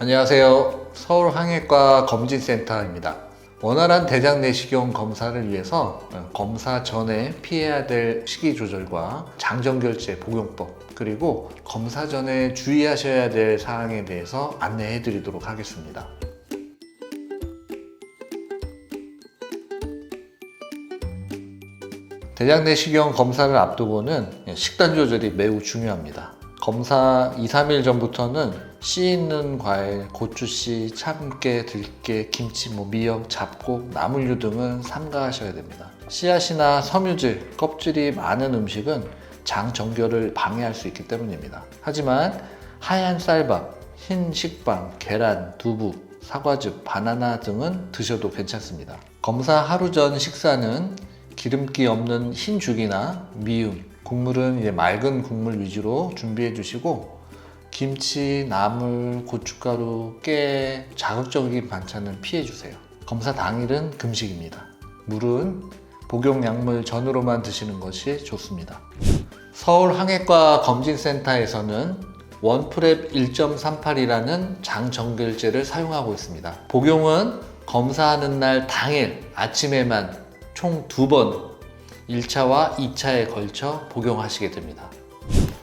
안녕하세요. 서울항해과 검진센터입니다. 원활한 대장 내시경 검사를 위해서 검사 전에 피해야 될 식이 조절과 장정결제 복용법 그리고 검사 전에 주의하셔야 될 사항에 대해서 안내해 드리도록 하겠습니다. 대장 내시경 검사를 앞두고는 식단 조절이 매우 중요합니다. 검사 2, 3일 전부터는 씨 있는 과일, 고추씨, 참깨, 들깨, 김치, 뭐 미역, 잡곡, 나물류 등은 삼가하셔야 됩니다. 씨앗이나 섬유질, 껍질이 많은 음식은 장 정결을 방해할 수 있기 때문입니다. 하지만 하얀 쌀밥, 흰 식빵, 계란, 두부, 사과즙, 바나나 등은 드셔도 괜찮습니다. 검사 하루 전 식사는 기름기 없는 흰 죽이나 미음, 국물은 이제 맑은 국물 위주로 준비해 주시고 김치, 나물, 고춧가루, 깨, 자극적인 반찬은 피해 주세요. 검사 당일은 금식입니다. 물은 복용 약물 전으로만 드시는 것이 좋습니다. 서울 항해과 검진센터에서는 원프랩 1.38이라는 장정결제를 사용하고 있습니다. 복용은 검사하는 날 당일 아침에만 총 두 번 1차와 2차에 걸쳐 복용하시게 됩니다.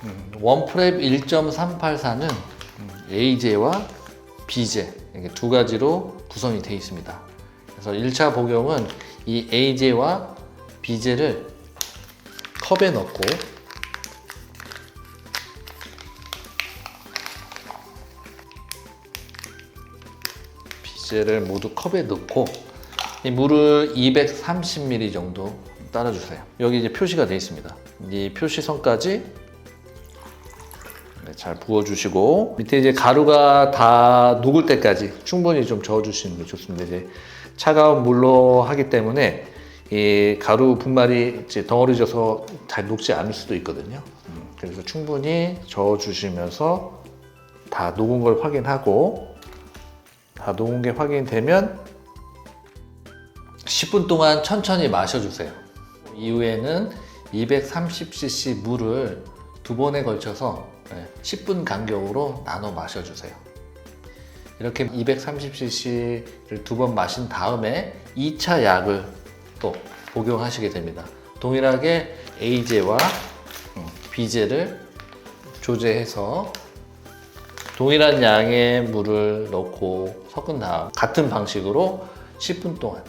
음, 원프랩 1.384는 A제와 B제 이렇게 두 가지로 구성이 되어 있습니다. 그래서 1차 복용은 이 A제와 B제를 컵에 넣고 B제를 모두 컵에 넣고 이 물을 230ml 정도 따라주세요. 여기 이제 표시가 되어 있습니다. 이 표시선까지 네, 잘 부어주시고 밑에 이제 가루가 다 녹을 때까지 충분히 좀 저어주시는 게 좋습니다. 이제 차가운 물로 하기 때문에 이 가루 분말이 이제 덩어리져서 잘 녹지 않을 수도 있거든요. 음, 그래서 충분히 저어주시면서 다 녹은 걸 확인하고 다 녹은 게 확인되면 10분 동안 천천히 마셔주세요. 이후에는 230cc 물을 두 번에 걸쳐서 10분 간격으로 나눠 마셔주세요. 이렇게 230cc를 두 번 마신 다음에 2차 약을 또 복용하시게 됩니다. 동일하게 A제와 B제를 조제해서 동일한 양의 물을 넣고 섞은 다음 같은 방식으로 10분 동안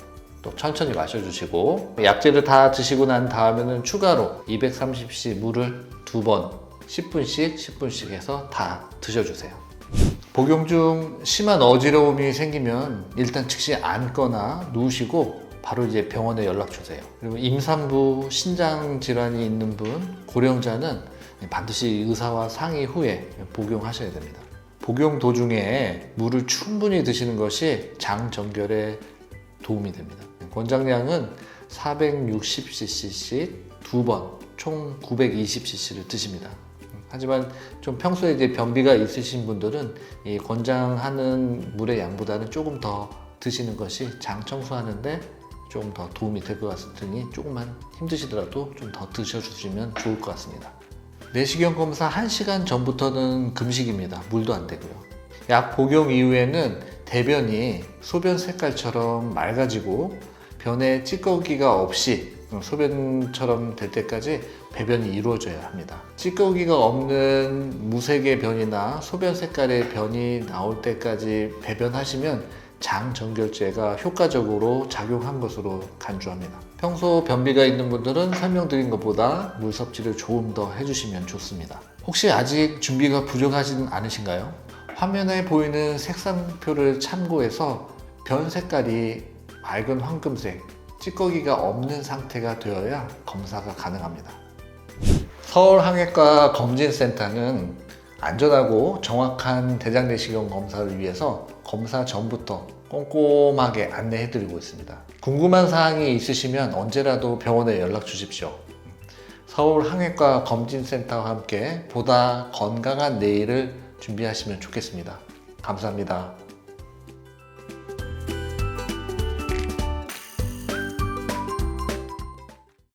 또 천천히 마셔주시고 약재를 다 드시고 난 다음에는 추가로 230cc 물을 두 번 10분씩 10분씩 해서 다 드셔주세요. 복용 중 심한 어지러움이 생기면 일단 즉시 앉거나 누우시고 바로 이제 병원에 연락 주세요. 그리고 임산부 신장 질환이 있는 분, 고령자는 반드시 의사와 상의 후에 복용하셔야 됩니다. 복용 도중에 물을 충분히 드시는 것이 장 정결에 도움이 됩니다. 권장량은 460cc씩 두 번, 총 920cc를 드십니다. 하지만 좀 평소에 이제 변비가 있으신 분들은 이 권장하는 물의 양보다는 조금 더 드시는 것이 장 청소하는데 조금 더 도움이 될 것 같으니 조금만 힘드시더라도 좀 더 드셔주시면 좋을 것 같습니다. 내시경 검사 1시간 전부터는 금식입니다. 물도 안 되고요. 약 복용 이후에는 대변이 소변 색깔처럼 맑아지고 변에 찌꺼기가 없이 소변처럼 될 때까지 배변이 이루어져야 합니다. 찌꺼기가 없는 무색의 변이나 소변 색깔의 변이 나올 때까지 배변하시면 장 정결제가 효과적으로 작용한 것으로 간주합니다. 평소 변비가 있는 분들은 설명드린 것보다 물 섭취를 조금 더 해주시면 좋습니다. 혹시 아직 준비가 부족하진 않으신가요? 화면에 보이는 색상표를 참고해서 변 색깔이 맑은 황금색, 찌꺼기가 없는 상태가 되어야 검사가 가능합니다. 서울항해과 검진센터는 안전하고 정확한 대장 내시경 검사를 위해서 검사 전부터 꼼꼼하게 안내해 드리고 있습니다. 궁금한 사항이 있으시면 언제라도 병원에 연락 주십시오. 서울항해과 검진센터와 함께 보다 건강한 내일을 준비하시면 좋겠습니다. 감사합니다.